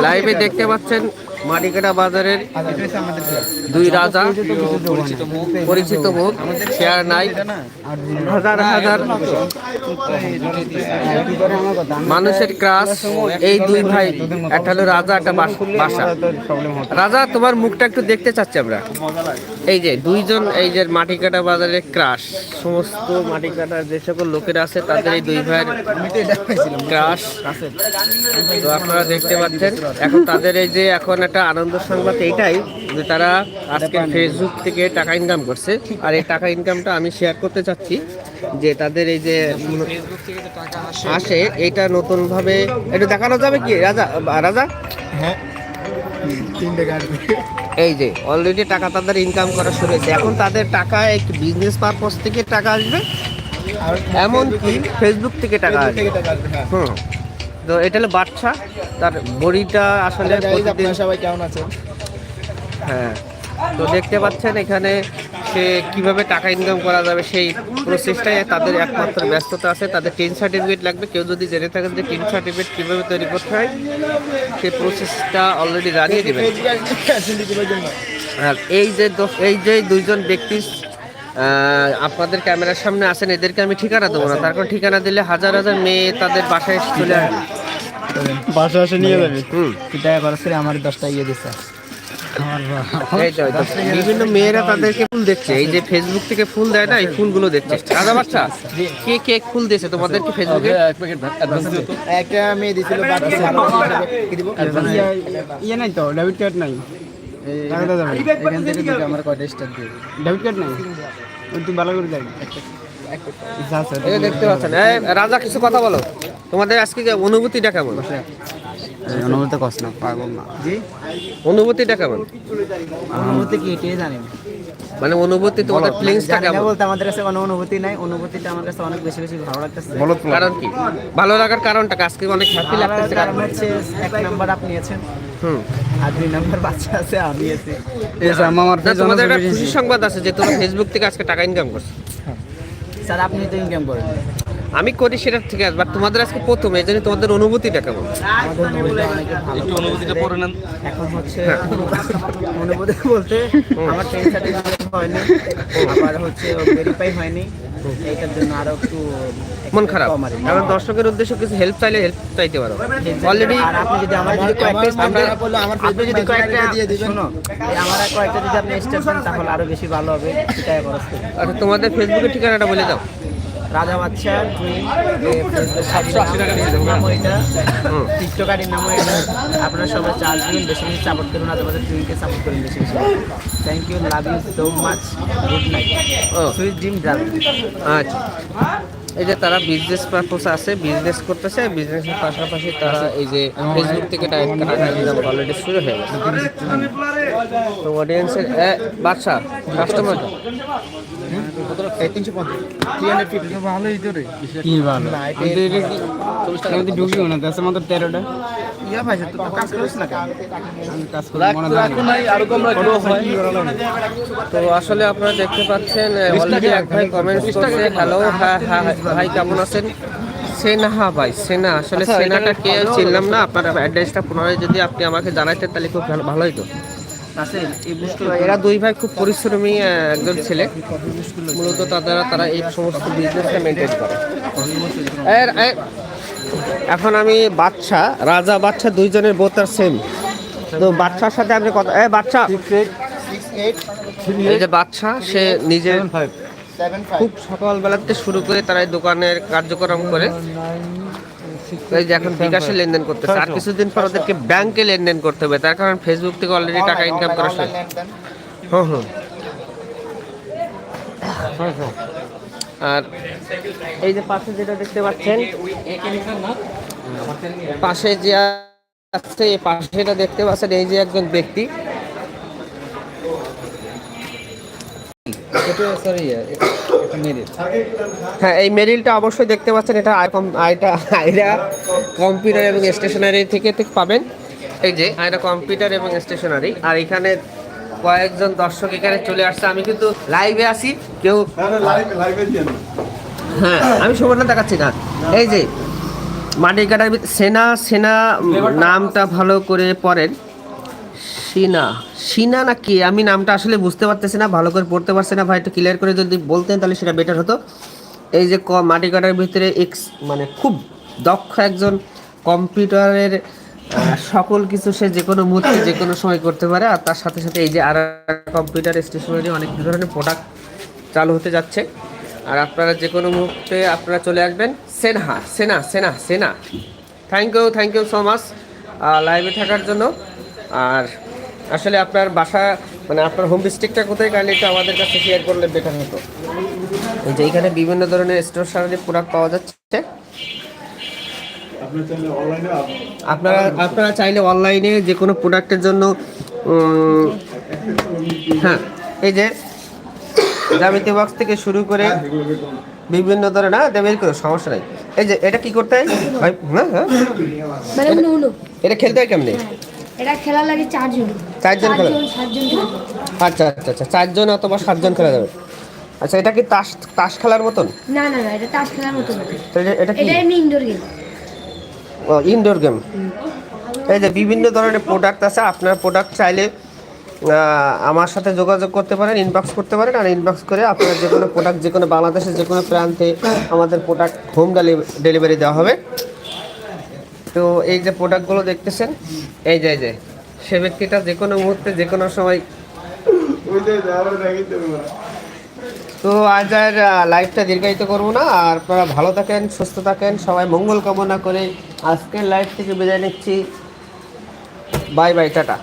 লাইভে দেখতে পাচ্ছেন মাটিকাটা বাজারের দুই রাজা। পরিচিত মুখ। শেয়ার নাই। হাজার হাজার মানুষের ক্রাশ, এই দুই ভাই, একটা হলো রাজা, একটা বাস- রাজা, তোমার মুখটা একটু দেখতে চাচ্ছি আমরা। এই যে, দুইজন এই যে মাটি কাটা বাজারের ক্রাশ, সমস্ত মাটিকাটার যে সকল লোকেরা আছে, তাদের এই দুই ভাইয়ের ক্রাশ। তো আপনারা দেখতে পাচ্ছেন, এখন তাদের এই যে এখন একটা আনন্দ সংবাদ, এইটাই। যে তারা আজকে ফেসবুক থেকে টাকা ইনকাম করছে। আর এই টাকা ইনকামটা আমি শেয়ার করতে চাচ্ছি যে তাদের এই যে আসে এটা নতুন ভাবে একটু দেখানো যাবে কি? রাজা রাজা? হ্যাঁ। এই যে অলরেডি টাকা তাদের ইনকাম করা শুরু হয়েছে। এখন তাদের টাকা এক বিজনেস পারপস থেকে টাকা আসবে। আর এমন কি? ফেসবুক থেকে টাকা আসবে। হ্যাঁ। হুম। তো এটা হলো বাচ্চা তার বড়িটা আসলে আপনারা সবাই কেমন আছেন? হ্যাঁ। তো দেখতে পাচ্ছেন এখানে সে কীভাবে টাকা ইনকাম করা যাবে সেই প্রসেসটাই তাদের একমাত্র ব্যস্ততা আছে। তাদের টেন সার্টিফিকেট লাগবে। কেউ যদি জেনে থাকেন যে টেন সার্টিফিকেট কীভাবে তৈরি করতে হয় সেই প্রসেসটা অলরেডি জানিয়ে দেবেন। সিন্ডিকেটের আর এই যে এই যে দুইজন ব্যক্তি আপনাদের ক্যামেরার সামনে আছেন এদেরকে আমি ঠিকানা দেবো না। তার কারণ ঠিকানা দিলে হাজার হাজার মেয়ে তাদের বাসায় এসে চলে আসবে। বাসা আসে নিয়ে যাবে? হুম। টাকা খরচ করে আমার দশটা ইয়ে দিচ্ছে। বিভিন্ন মেয়েরা তাদেরকে ফুল দেখছে এই যে ফেসবুক থেকে ফুল দেয় না এই ফুলগুলো দেখছে রাজা বাচ্চা কে কে ফুল দিয়েছে তোমাদেরকে ফেসবুকে একটা মেয়ে দিছিল দিব? ইয়ে নাই তো ডেবিট কার্ড নাই। টাকা দেওয়া যাবে এখান থেকে আমার কয়টা স্টার দিয়ে ডেবিট কার্ড নাই। তুই ভালো করে দেখ। এই যে দেখতে পাচ্ছেন। রাজা কিছু কথা বলো। তোমাদের আজকে অনুভূতিটা কেমন? অনুভূতি কষ্ট না পাগল না। জি? অনুভূতিটা কেমন? অনুভূতি কি এটাই জানি মানে অনুভূতি তোমাদের ফিলিংসটা কেমন? বলতে আমাদের কাছে কোনো অনুভূতি নাই অনুভূতিটা আমার কাছে অনেক বেশি বেশি ভালো লাগতেছে। কারণ কি? ভালো লাগার কারণটা? আজকে অনেক হ্যাপি লাগতেছে লাগার কারণ হচ্ছে এক নাম্বার আপনি আছেন। হুম। আর দুই নাম্বার বাচ্চা আছে আমি আছি। আমার তোমাদের একটা খুশি সংবাদ আছে যে তোমরা ফেসবুক থেকে আজকে টাকা ইনকাম করছ স্যার আপনি তো ইনকাম করেন আমি করি সেটার থেকে বাট তোমাদের আজকে প্রথম এই জন্য তোমাদের অনুভূতিটা কেমন? একটু অনুভূতিটা পড়ে নেন। এখন হচ্ছে অনুভূতি বলতে আমার ট্রেন সার্টিফিকেট হয়নি আবার হচ্ছে ভেরিফাই হয়নি এইটার জন্য আরও একটু মন খারাপ। কারণ দর্শকের উদ্দেশ্যে কিছু হেল্প চাইলে হেল্প চাইতে পারো। অলরেডি আপনি যদি আমার যদি কয়েকটা আপনি- আপনি যদি কয়েকটা শোনো এই আমার আর কয়েকটা যদি আপনি স্টেপ তাহলে আরও বেশি ভালো হবে সেটাই আচ্ছা তোমাদের ফেসবুকের ঠিকানাটা বলে দাও। রাজা বাচ্চা ড্রিম নাম এটা আপনারা সবাই চার্জ দিন বেশি বেশি সাপোর্ট করুন না আমাদের টুইকে সাপোর্ট করুন বেশি বেশি। Thank you love you so much good night O. Sweet dream drive আচ্ছা। এই যে তারা বিজনেস পারপোজ আছে বিজনেস করতেছে বিজনেসের পাশাপাশি তারা এই যে ফেসবুক থেকে টাকা ইনকাম অলরেডি শুরু হয়ে গেছে। তো অডিয়েন্সের বাচ্চা কাস্টমার তেরোটা। ইয়া তো কাজ করিস না কেন? আমি কাজ করি মনে হয় তো আসলে আপনারা দেখতে পাচ্ছেন অলরেডি এক ভাই কমেন্টস করছে হ্যালো হ্যাঁ হ্যাঁ। ভাই কেমন আছেন? সেনা হ্যাঁ ভাই সেনা। আসলে সেনাটা কে চিনলাম না? আপনার অ্যাড্রেসটা পুনরায় যদি আপনি আমাকে জানাইতেন তাহলে খুব ভালো ভালোই তো আছে এই বুস্ট এরা দুই ভাই খুব পরিশ্রমী একজন ছেলে। মূলত তারা তারা এই সমস্ত বিজনেসটা মেনটেন করে। এখন আমি বাচ্চা রাজা বাচ্চা দুইজনের আর সেম তো বাচ্চার সাথে আপনি কথা এ বাচ্চা এই যে বাচ্চা সে নিজে খুব সকালবেলাতে শুরু করে তারা দোকানের কার্যক্রম করে। এই যে এখন বিকাশে লেনদেন করতেছে। আর কিছুদিন পর ওদেরকে ব্যাংকে লেনদেন করতে হবে। তার কারণ ফেসবুক থেকে অলরেডি টাকা ইনকাম করা শুরু হুম হুম আর এই যে পাশে যেটা দেখতে পাচ্ছেন পাশে যে আছে এই পাশে যেটা দেখতে পাচ্ছেন এই যে একজন ব্যক্তি। হ্যাঁ এই মেরিলটা অবশ্যই দেখতে পাচ্ছেন এটা আই কম আইটা আইরা কম্পিউটার এবং স্টেশনারি থেকে পাবেন। এই যে আইরা কম্পিউটার এবং স্টেশনারি। আর এখানে কয়েকজন দর্শক এখানে চলে আসছে। আমি কিন্তু লাইভে আছি কেউ হ্যাঁ আমি সুবর্ণ দেখাচ্ছি না এই যে মাটি কাটার সেনা সেনা নামটা ভালো করে পড়েন। সিনা। সিনা না কি? আমি নামটা আসলে বুঝতে পারতেছি না, ভালো করে পড়তে পারছি না। ভাই, একটু ক্লিয়ার করে যদি বলতেন তাহলে সেটা বেটার হতো। এই যে ক- মাটি কাটার ভিতরে এক্স মানে খুব দক্ষ একজন কম্পিউটারের সকল কিছু সে যে কোনো মুহূর্তে যে কোনো সময় করতে পারে। আর তার সাথে সাথে এই যে আর কম্পিউটার স্টেশনারি অনেক ধরনের প্রোডাক্ট চালু হতে যাচ্ছে। আর আপনারা যে কোনো মুহূর্তে আপনারা চলে আসবেন। সেনহা সেনা সেনা সেনা thank you thank you so much লাইভে থাকার জন্য। আর আসলে আপনার বাসা মানে আপনার হোম ডিস্ট্রিক্টটা কোথায় কারণ এটা আমাদের কাছে শেয়ার করলে বেটার হতো। এই যে এখানে বিভিন্ন ধরনের স্টোর স্টেশনারি প্রোডাক্ট পাওয়া যাচ্ছে। আপনারা আপনারা চাইলে অনলাইনে যে কোনো প্রোডাক্টের জন্য হ্যাঁ এই যে জ্যামিতি বক্স থেকে শুরু করে বিভিন্ন ধরনের না এটা বের করো সমস্যা নাই। এই যে এটা কি করতে হয়? হ্যাঁ হ্যাঁ মানে এটা খেলতে হয় কেমনে? এটা খেলা লাগে চারজন। চারজন খেলা। আচ্ছা আচ্ছা আচ্ছা চারজন অথবা সাতজন খেলা যাবে। আচ্ছা এটা কি তাস তাস খেলার মতন? না না না এটা তাস খেলার মতো না এটা- কি? এটা এমনি ইনডোর গেম ইনডোর গেম এই যে বিভিন্ন ধরনের প্রোডাক্ট আছে আপনার প্রোডাক্ট চাইলে আমার সাথে যোগাযোগ করতে পারেন ইনবক্স করতে পারেন আর ইনবক্স করে আপনার যে কোনো প্রোডাক্ট যে কোনো বাংলাদেশের যে কোনো প্রান্তে আমাদের প্রোডাক্ট হোম ডেলিভারি দেওয়া হবে। তো এই যে প্রোডাক্টগুলো দেখতেছেন, এই যে এই যে, সে ব্যক্তিটা যে কোনো মুহূর্তে, যে কোনো সময় তো আজ আর লাইফটা দীর্ঘায়িত করব না। আর আপনারা ভালো থাকেন, সুস্থ থাকেন, সবাই মঙ্গল কামনা করে আজকের লাইফ থেকে বিদায় নিচ্ছি। Bye bye tata.